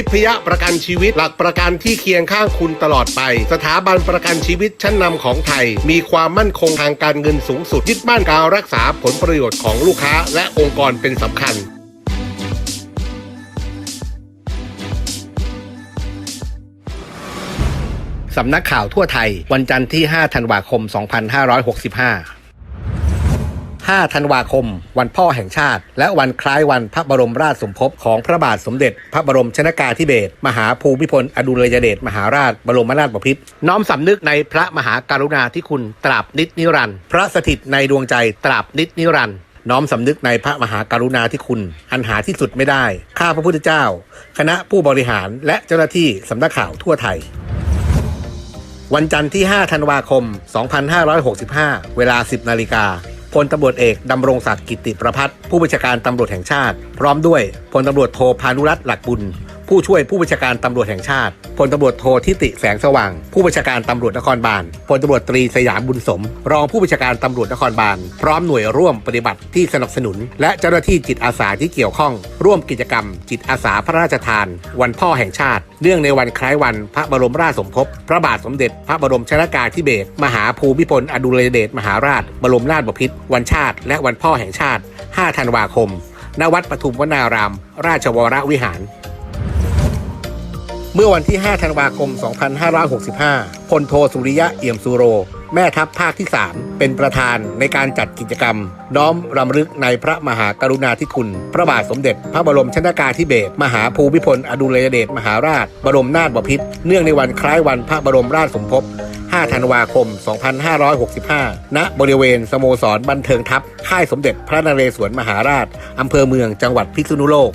ทิพยประกันชีวิตหลักประกันที่เคียงข้างคุณตลอดไป สถาบันประกันชีวิตชั้นนำของไทย มีความมั่นคงทางการเงินสูงสุดยึดบ้านการรักษาผลประโยชน์ของลูกค้า และองค์กรเป็นสำคัญสำนักข่าวทั่วไทย วันจันทร์ที่ 5 ธันวาคม 2565 5 ธันวาคม วันพ่อแห่งชาติ และวันคล้ายวันพระบรมราชสมภพของพระบาทสมเด็จ พระบรมชนากาธิเบศรมหาภูมิพลอดุลยเดชมหาราช บรมนาถบพิตรน้อมสำนึกในพระมหากรุณาธิคุณตราบนิจนิรันดร์พระสถิตในดวงใจตราบนิจนิรันดร์น้อมสำนึกในพระมหากรุณาธิคุณ อันหาที่สุดไม่ได้ ข้าพระพุทธเจ้า คณะผู้บริหารและเจ้าหน้าที่สำนักข่าวทั่วไทย วันจันทร์ที่ 5 ธันวาคม 2565 เวลา 10 นาฬิกา พลตำรวจเอกดำรงศักดิ์กิติประพัฒน์ผู้บัญชาการตำรวจแห่งชาติ พร้อมด้วยพลตำรวจโทพานุรัตน์หลักบุญ ผู้ช่วยผู้บัญชาการตำรวจแห่งชาติพลตำรวจโททิติแสงสว่าง ผู้บัญชาการตำรวจนครบาลพลตำรวจตรีสยามบุญสม รองผู้บัญชาการตำรวจนครบาลพร้อมหน่วยร่วมปฏิบัติที่สนับสนุน และเจ้าหน้าที่จิตอาสาที่เกี่ยวข้อง ร่วมกิจกรรม จิตอาสาพระราชทาน วันพ่อแห่งชาติ เนื่องในวันคล้ายวันพระบรมราชสมภพพระบาทสมเด็จ พระบรมชนากาธิเบศรมหาภูมิพลอดุลยเดชมหาราช บรมนาถบพิตรวันชาติ และวันพ่อแห่งชาติ 5 ธันวาคมณวัดปทุมวนาราม ราชวรวิหาร เมื่อวันที่ 5 ธันวาคม 2565 พลโทสุริยะเอี่ยมสุโร แม่ทัพภาคที่ 3 เป็นประธานในการจัดกิจกรรม น้อมรำลึกในพระมหากรุณาธิคุณ พระบาทสมเด็จ พระบรมชนากาธิเบศร มหาภูมิพล อดุลยเดช มหาราช บรมนาถบพิตร เนื่องในวันคล้ายวันพระบรมราชสมภพ 5 ธันวาคม 2565 ณ บริเวณสโมสรบันเทิงทัพ ค่ายสมเด็จพระนเรศวรมหาราช อำเภอเมือง จังหวัดพิษณุโลก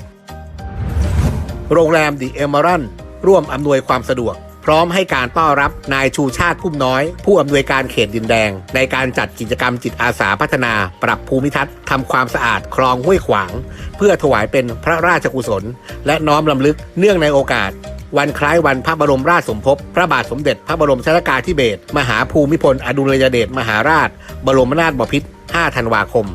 โรงแรมดิเอม r รัน ร่วมอำนวยความสะดวก พร้อมให้การต้อนรับนายชูชาติพุ่มน้อย ผู้อำนวยการเขตดินแดง ในการจัดกิจกรรมจิตอาสาพัฒนา ปรับภูมิทัศน์ทำความสะอาดคลองห้วยขวาง เพื่อถวายเป็นพระราชกุศล และน้อมลำลึกเนื่องในโอกาสวันคล้ายวันพระบรมราชสมภพ พระบาทสมเด็จพระบรมชนากาธิเบศรมหาภูมิพล อดุลยเดชมหาราช บรมนาถบพิตร 5 ธันวาคม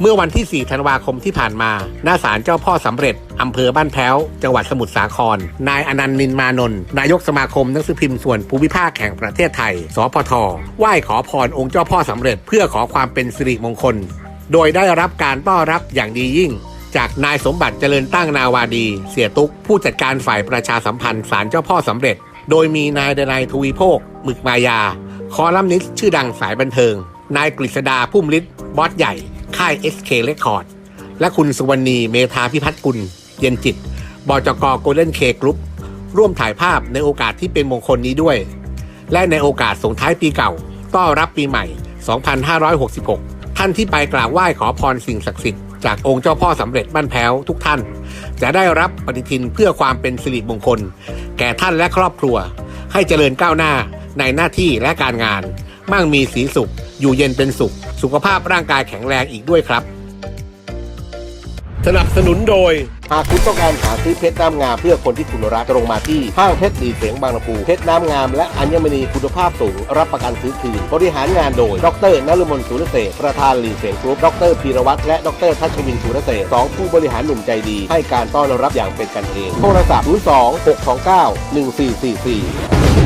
เมื่อวันที่ 4 ธันวาคมที่ผ่านมา หน้าศาลเจ้าพ่อสำเร็จ อำเภอบ้านแพ้ว จังหวัดสมุทรสาคร นายอนันต์นินมานนท์นายกสมาคมหนังสือพิมพ์ส่วนภูมิภาคแห่งประเทศไทย สพท ไหว้ขอพรองค์เจ้าพ่อสำเร็จ เพื่อขอความเป็นสิริมงคล โดยได้รับการต้อนรับอย่างดียิ่งจากนายสมบัติเจริญตั้งนาวาดี เสียตุ๊กผู้จัดการฝ่ายประชาสัมพันธ์ศาลเจ้าพ่อสำเร็จ โดยมีนายเดนายทวีโภคหมึกมายา คอลัมนิสชื่อดังสายบันเทิง นายกฤษดาพุ่มฤทธิ์บอสใหญ่ ค่าย SK Record และคุณสุวรรณีเมธาพิพัฒน์กุล เย็นจิต บจกโกลเด้นเคกรุ๊ปร่วมถ่ายภาพในโอกาสที่เป็นมงคลนี้ด้วย และในโอกาสส่งท้ายปีเก่า ต้อนรับปีใหม่ 2566 ท่านที่ไปกราบไหว้ขอพรสิ่งศักดิ์สิทธิ์จากองค์เจ้าพ่อสำเร็จบ้านแพ้วทุกท่าน จะได้รับปฏิทินเพื่อความเป็นสิริมงคล แก่ท่านและครอบครัว ให้เจริญก้าวหน้าในหน้าที่และการงาน มั่งมีสีสุข อยู่เย็นเป็นสุข สุขภาพร่างกายแข็งแรงอีกด้วยครับ สนับสนุนโดย หากคุณต้องการหาซื้อเพชรน้ำงามเพื่อคนที่คุณรักตรงมาที่ห้างเพชรดีเสียงบางลำพูเพชรน้ำงามและอัญมณีคุณภาพสูง รับประกันซื้อคืน บริหารงานโดย ดรนฤมลสุรเสษประธานหลีเสียงกรุ๊ปดรพีรวัตรและดรทัชวินสุรเสษสองผู้บริหารหนุ่มใจดี ให้การต้อนรับอย่างเป็นกันเอง โทรศัพท์02 629 1444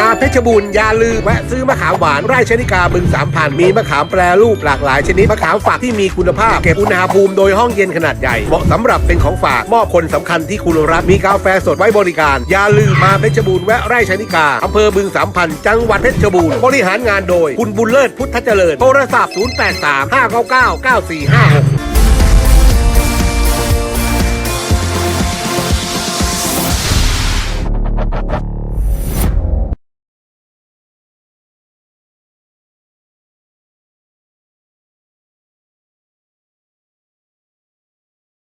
มาเพชรบูรณ์อย่าลืมแวะซื้อมะขามหวานไร่ชนิกาบึงสามพันมีมะขามแปรรูปหลากหลายชนิดมะขามฝากที่มีคุณภาพ เก็บอุณหภูมิโดยห้องเย็นขนาดใหญ่เหมาะสำหรับเป็นของฝากมอบคนสำคัญที่คุณรักมีกาแฟสดไว้บริการ อย่าลืมมาเพชรบูรณ์แวะไร่ชนิกาอำเภอบึงสามพันจังหวัดเพชรบูรณ์บริหารงานโดย คุณบุญเลิศพุทธเจริญโทรศัพท์ 083 599 9456